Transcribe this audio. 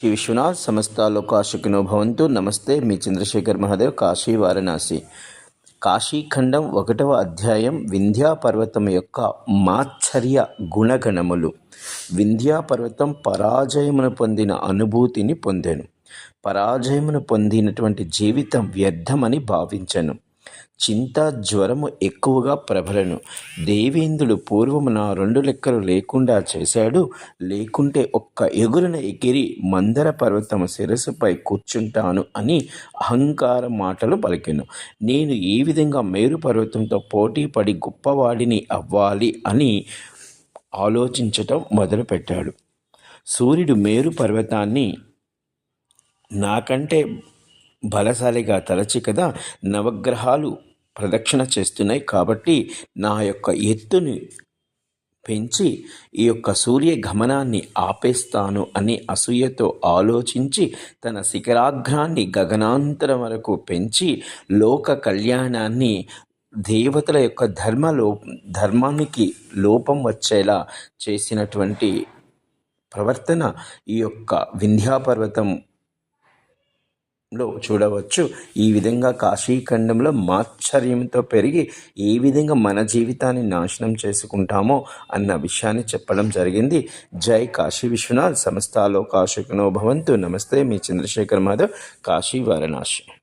శ్రీ విశ్వనాథ్. సమస్తాలోకాశకినో భవంతు. నమస్తే మీ చంద్రశేఖర్ మహాదేవ్. కాశీ వారణాసి. కాశీఖండం ఒకటవ అధ్యాయం. వింధ్యా పర్వతం యొక్క మాత్సర్య గుణగణములు. వింధ్యా పర్వతం పరాజయమును పొందిన అనుభూతిని పొందాను. పరాజయమును పొందినటువంటి జీవితం వ్యర్థమని భావించను. చింత జ్వరము ఎక్కువగా ప్రబలను. దేవేంద్రుడు పూర్వమున నా రెండు లెక్కలు లేకుండా చేశాడు. లేకుంటే ఒక్క ఎగురున ఎగిరి మందర పర్వతము శిరస్సుపై కూర్చుంటాను అని అహంకార మాటలు పలికెను. నేను ఏ విధంగా మేరు పర్వతంతో పోటీ పడి గొప్పవాడిని అవ్వాలి అని ఆలోచించటం మొదలుపెట్టాడు. సూర్యుడు మేరు పర్వతాన్ని నాకంటే బలశాలిగా తలచి కదా నవగ్రహాలు ప్రదక్షిణ చేస్తున్నాయి కాబట్టి నా యొక్క ఎత్తుని పెంచి ఈ యొక్క సూర్య గమనాన్ని ఆపేస్తాను అని అసూయతో ఆలోచించి తన శిఖరాగ్రాన్ని గగనాంతరం వరకు పెంచి లోక కళ్యాణాన్ని దేవతల యొక్క ధర్మలో ధర్మానికి లోపం వచ్చేలా చేసినటువంటి ప్రవర్తన ఈ యొక్క వింధ్యాపర్వతం లో చూడవచ్చు. ఈ విధంగా కాశీఖండంలో మాత్సర్యంతో పెరిగి ఏ విధంగా మన జీవితాన్ని నాశనం చేసుకుంటామో అన్న విషయాన్ని చెప్పడం జరిగింది. జై కాశీ విశ్వనాథ్. సమస్తాలో కాశీకునో భవంతు. నమస్తే మీ చంద్రశేఖర్ మాధవ్. కాశీ వారణాసి.